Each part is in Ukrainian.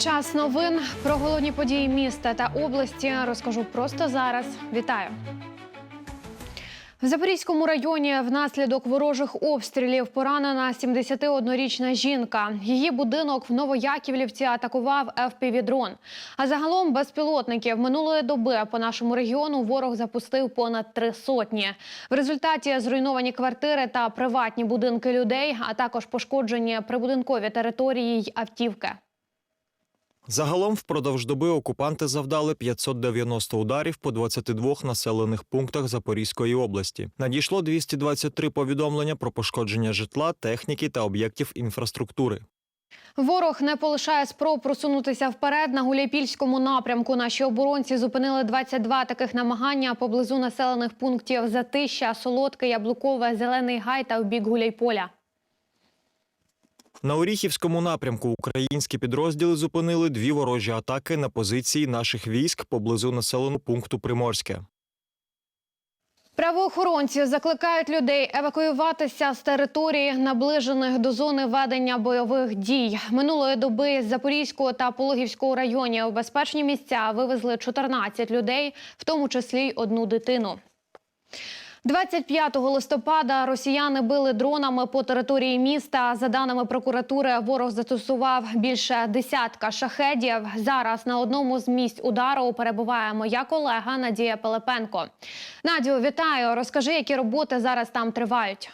Час новин про головні події міста та області розкажу просто зараз. Вітаю. В Запорізькому районі внаслідок ворожих обстрілів поранена 71-річна жінка. Її будинок в Новояківлівці атакував ФПВ-дрон. А загалом безпілотників минулої доби по нашому регіону ворог запустив понад три сотні. В результаті зруйновані квартири та приватні будинки людей, а також пошкоджені прибудинкові території й автівки. Загалом впродовж доби окупанти завдали 590 ударів по 22 населених пунктах Запорізької області. Надійшло 223 повідомлення про пошкодження житла, техніки та об'єктів інфраструктури. Ворог не полишає спроб просунутися вперед на Гуляйпільському напрямку. Наші оборонці зупинили 22 таких намагання поблизу населених пунктів Затища, Солодке, Яблукове, Зелений Гай та в бік Гуляйполя. На Оріхівському напрямку українські підрозділи зупинили дві ворожі атаки на позиції наших військ поблизу населеного пункту Приморське. Правоохоронці закликають людей евакуюватися з територій, наближених до зони ведення бойових дій. Минулої доби з Запорізького та Пологівського районів у безпечні місця вивезли 14 людей, в тому числі й одну дитину. 25 листопада росіяни били дронами по території міста. За даними прокуратури, ворог застосував більше десятка шахедів. Зараз на одному з місць удару перебуває моя колега Надія Пилипенко. Надю, вітаю. Розкажи, які роботи зараз там тривають.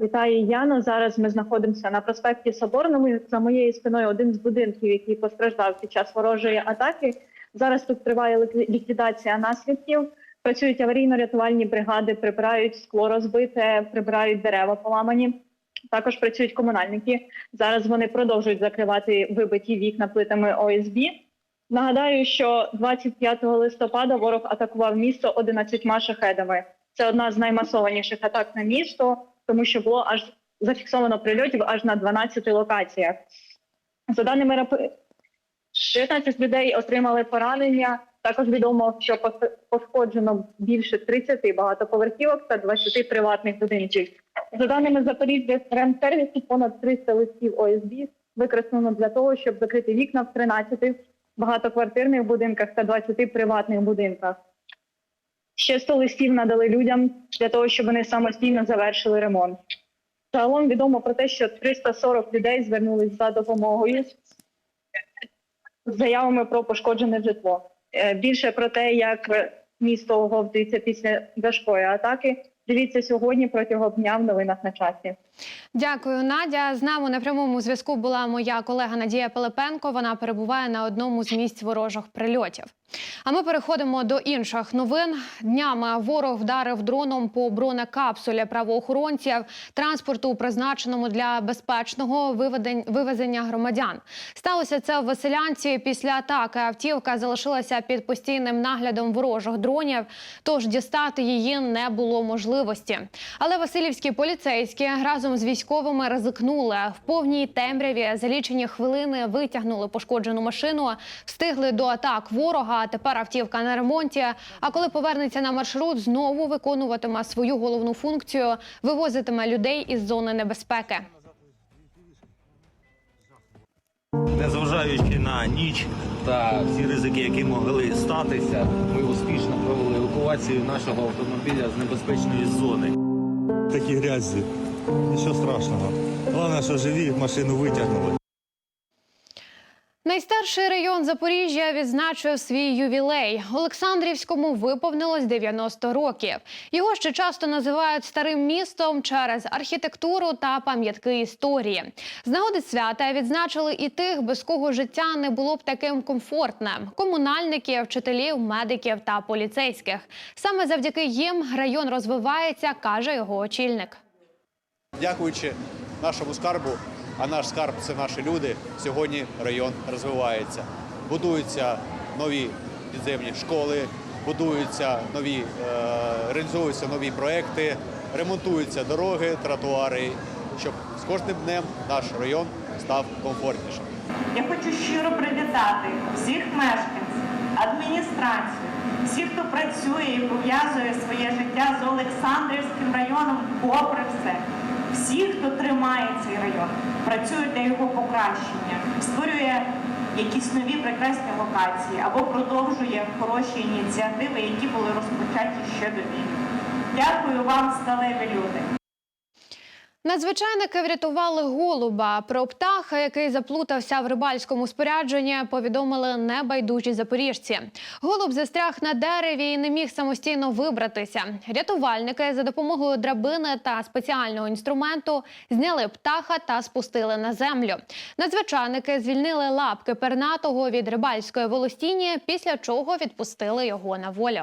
Вітаю, Яно. Зараз ми знаходимося на проспекті Соборному. За моєю спиною один з будинків, який постраждав під час ворожої атаки. Зараз тут триває лікві- ліквідація наслідків. Працюють аварійно-рятувальні бригади, прибирають скло розбите, прибирають дерева поламані. Також працюють комунальники. Зараз вони продовжують закривати вибиті вікна плитами ОСБ. Нагадаю, що 25 листопада ворог атакував місто 11 шахедами. Це одна з наймасованіших атак на місто, тому що було аж зафіксовано прильотів аж на 12 локаціях. За даними РАП, 19 людей отримали поранення. Також відомо, що пошкоджено більше 30 багатоповерхівок та 20 приватних будинків. За даними Запоріжжя ремсервісу, понад 300 листів ОСБ використано для того, щоб закрити вікна в 13 багатоквартирних будинках та 20 приватних будинках. Ще 100 листів надали людям для того, щоб вони самостійно завершили ремонт. Загалом відомо про те, що 340 людей звернулись за допомогою з заявами про пошкоджене житло. Е, Більше про те, як місто оговтується після важкої атаки. Дивіться сьогодні протягом дня в новинах на часі. Дякую, Надя. З нами на прямому зв'язку була моя колега Надія Пилипенко. Вона перебуває на одному з місць ворожих прильотів. А ми переходимо до інших новин. Днями ворог вдарив дроном по бронекапсулі правоохоронців транспорту, призначеному для безпечного вивезення громадян. Сталося це в Василянці. Після атаки автівка залишилася під постійним наглядом ворожих дронів, тож дістати її не було можливості. Але Васильівські поліцейські разом з військовими ризикнули в повній темряві. За лічені хвилини витягнули пошкоджену машину, встигли до атак ворога. Тепер автівка на ремонті. А коли повернеться на маршрут, знову виконуватиме свою головну функцію вивозитиме людей із зони небезпеки. Незважаючи на ніч та всі ризики, які могли статися, ми успішно провели евакуацію нашого автомобіля з небезпечної зони. такі грязі. Нічого страшного. Головне, що живі, машину витягнули. Найстарший район Запоріжжя відзначив свій ювілей. Олександрівському виповнилось 90 років. Його ще часто називають старим містом через архітектуру та пам'ятки історії. З нагоди свята відзначили і тих, без кого життя не було б таким комфортним: комунальників, вчителів, медиків та поліцейських. Саме завдяки їм район розвивається, каже його очільник. Дякуючи нашому скарбу, а наш скарб це наші люди. Сьогодні район розвивається. Будуються нові підземні школи, будуються нові, е, реалізуються нові проекти, ремонтуються дороги, тротуари, щоб з кожним днем наш район став комфортнішим. Я хочу щиро привітати всіх мешканців, адміністрацію, всіх, хто працює і пов'язує своє життя з Олександрівським районом, попри все. Всіх, хто тримає цей район, працює для його покращення, створює якісь нові прекрасні локації або продовжує хороші ініціативи, які були розпочаті ще до війни. Дякую вам, сталеві люди. Надзвичайники врятували голуба. Про птаха, який заплутався в рибальському спорядженні, повідомили небайдужі запоріжці. Голуб застряг на дереві і не міг самостійно вибратися. Рятувальники за допомогою драбини та спеціального інструменту зняли птаха та спустили на землю. Надзвичайники звільнили лапки пернатого від рибальської волостіні, після чого відпустили його на волю.